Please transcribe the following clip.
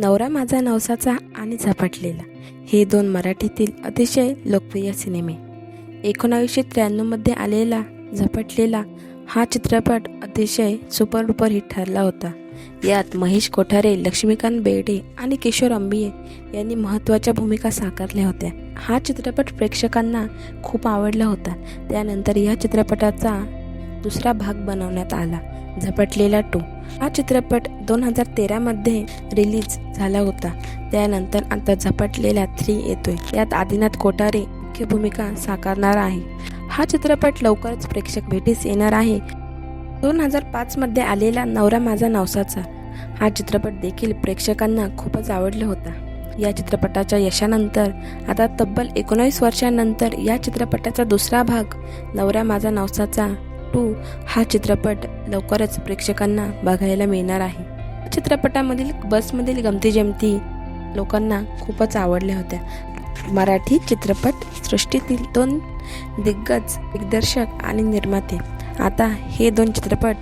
नवरा माझा नवसाचा आणि झपाटलेला. हे दोन मराठीतील अतिशय लोकप्रिय सिनेमे. एकोणावीसशे त्र्याण्णवमध्ये आलेला झपाटलेला हा चित्रपट अतिशय सुपर डुपर हिट ठरला होता. यात महेश कोठारे लक्ष्मीकांत बेर्डे आणि किशोर अंबिये यांनी महत्त्वाच्या भूमिका साकारल्या होत्या. हा चित्रपट प्रेक्षकांना खूप आवडला होता. त्यानंतर या चित्रपटाचा दुसरा भाग बनवण्यात आला झपटलेला टू हा चित्रपट दोन हजार तेरामध्ये रिलीज झाला होता. त्यानंतर आता झपटलेला थ्री येतोय. यात आदिनाथ कोठारे मुख्य भूमिका साकारणार आहे. हा चित्रपट लवकरच प्रेक्षक भेटीस येणार आहे. दोन हजार पाचमध्ये आलेला नवरा माझा नवसाचा. हा चित्रपट देखील प्रेक्षकांना खूपच आवडला होता. या चित्रपटाच्या यशानंतर आता तब्बल एकोणावीस वर्षांनंतर या चित्रपटाचा दुसरा भाग नवरा माझा नवसाचा टू हा चित्रपट लवकरच प्रेक्षकांना बघायला मिळणार आहे. चित्रपटामधील बसमधील गमती जमती लोकांना खूपच आवडल्या होत्या. मराठी चित्रपट सृष्टीतील दोन दिग्गज दिग्दर्शक आणि निर्माते. आता हे दोन चित्रपट